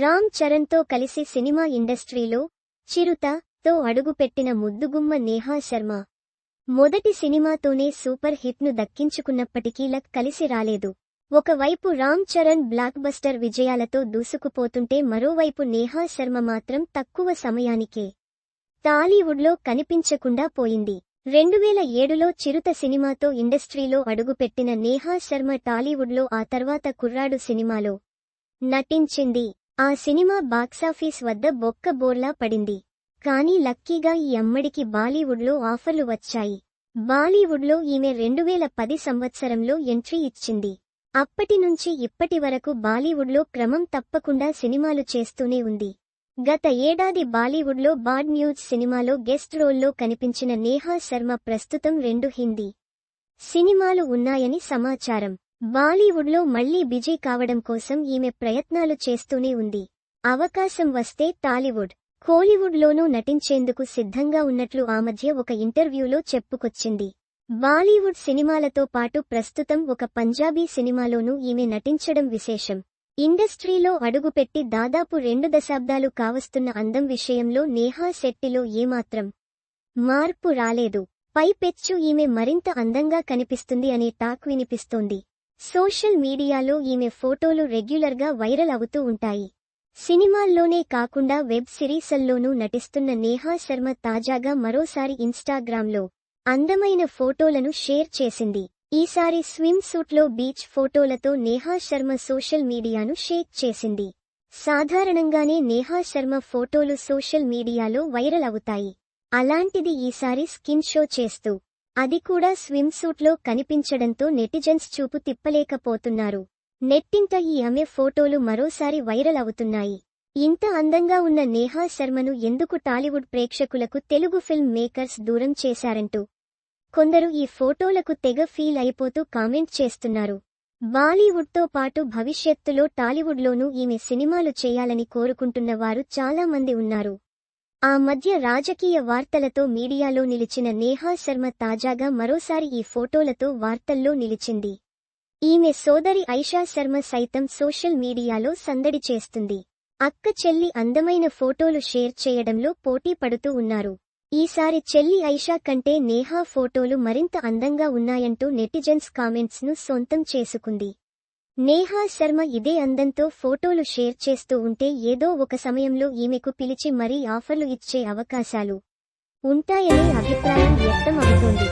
రామ్ చరణ్తో కలిసి సినిమా ఇండస్ట్రీలో చిరుత తో అడుగుపెట్టిన ముద్దుగుమ్మ నేహా శర్మ. మొదటి సినిమాతోనే సూపర్ హిట్ను దక్కించుకున్నప్పటికీ లక్ కలిసి రాలేదు. ఒకవైపు రామ్ చరణ్ బ్లాక్ బస్టర్ విజయాలతో దూసుకుపోతుంటే మరోవైపు నేహా శర్మ మాత్రం తక్కువ సమయానికే టాలీవుడ్లో కనిపించకుండా పోయింది. రెండువేల ఏడులో చిరుత సినిమాతో ఇండస్ట్రీలో అడుగుపెట్టిన నేహా శర్మ టాలీవుడ్లో ఆ తర్వాత కుర్రాడు సినిమాలో నటించింది. ఆ సినిమా బాక్సాఫీస్ వద్ద బొక్క బోర్లా పడింది. కానీ లక్కీగా ఈ అమ్మడికి బాలీవుడ్లో ఆఫర్లు వచ్చాయి. బాలీవుడ్లో ఈమె రెండువేల పది సంవత్సరంలో ఎంట్రీ ఇచ్చింది. అప్పటి నుంచి ఇప్పటి వరకు బాలీవుడ్లో క్రమం తప్పకుండా సినిమాలు చేస్తూనే ఉంది. గత ఏడాది బాలీవుడ్లో బాడ్ న్యూజ్ సినిమాలో గెస్ట్ రోల్లో కనిపించిన నేహా శర్మ ప్రస్తుతం రెండు హిందీ సినిమాలు ఉన్నాయని సమాచారం. బాలీవుడ్లో మళ్ళీ బిజీ కావడం కోసం ఈమె ప్రయత్నాలు చేస్తూనే ఉంది. అవకాశం వస్తే టాలీవుడ్ కోలీవుడ్లోనూ నటించేందుకు సిద్ధంగా ఉన్నట్లు ఆ మధ్య ఒక ఇంటర్వ్యూలో చెప్పుకొచ్చింది. బాలీవుడ్ సినిమాలతో పాటు ప్రస్తుతం ఒక పంజాబీ సినిమాలోనూ ఈమె నటించడం విశేషం. ఇండస్ట్రీలో అడుగుపెట్టి దాదాపు రెండు దశాబ్దాలు కావస్తున్న అందం విషయంలో నేహా శెట్టిలో ఏమాత్రం మార్పు రాలేదు. పైపెచ్చు ఈమె మరింత అందంగా కనిపిస్తుంది అనే టాక్ వినిపిస్తోంది. సోషల్ మీడియాలో ఈమె ఫోటోలు రెగ్యులర్గా వైరల్ అవుతూ ఉంటాయి. సినిమాల్లోనే కాకుండా వెబ్ సిరీసల్లోనూ నటిస్తున్న నేహా శర్మ తాజాగా మరోసారి ఇన్స్టాగ్రామ్లో అందమైన ఫోటోలను షేర్ చేసింది. ఈసారి స్విమ్ సూట్లో బీచ్ ఫోటోలతో నేహా శర్మ సోషల్ మీడియాను షేక్ చేసింది. సాధారణంగానే నేహా శర్మ ఫోటోలు సోషల్ మీడియాలో వైరల్ అవుతాయి. అలాంటిది ఈసారి స్కిన్ షో చేస్తూ అది కూడా స్విమ్ సూట్లో కనిపించడంతో నెటిజన్స్ చూపు తిప్పలేకపోతున్నారు. నెట్టింట ఈ ఆమె ఫోటోలు మరోసారి వైరల్ అవుతున్నాయి. ఇంత అందంగా ఉన్న నేహా శర్మను ఎందుకు టాలీవుడ్ ప్రేక్షకులకు తెలుగు ఫిల్మ్ మేకర్స్ దూరం చేశారంటూ? కొందరు ఈ ఫోటోలకు తెగ ఫీల్ అయిపోతూ కామెంట్ చేస్తున్నారు. బాలీవుడ్తో పాటు భవిష్యత్తులో టాలీవుడ్లోనూ ఈమె సినిమాలు చేయాలని కోరుకుంటున్న వారు చాలా మంది ఉన్నారు. ఆ మధ్య రాజకీయ వార్తలతో మీడియాలో నిలిచిన నేహా శర్మ తాజాగా మరోసారి ఈ ఫోటోలతో వార్తల్లో నిలిచింది. ఈమె సోదరి ఐషా శర్మ సైతం సోషల్ మీడియాలో సందడి చేస్తుంది. అక్క చెల్లి అందమైన ఫోటోలు షేర్ చేయడంలో పోటీ పడుతూ ఉన్నారు. ఈసారి చెల్లి ఐషా కంటే నేహా ఫోటోలు మరింత అందంగా ఉన్నాయంటూ నెటిజన్స్ కామెంట్స్ను సొంతం చేసుకుంది. నేహా శర్మ ఇదే అందంతో ఫోటోలు షేర్ చేస్తూ ఉంటే ఏదో ఒక సమయంలో ఈమెకు పిలిచి మరీ ఆఫర్లు ఇచ్చే అవకాశాలు ఉంటాయనే అభిప్రాయం వ్యక్తం అవుతోంది.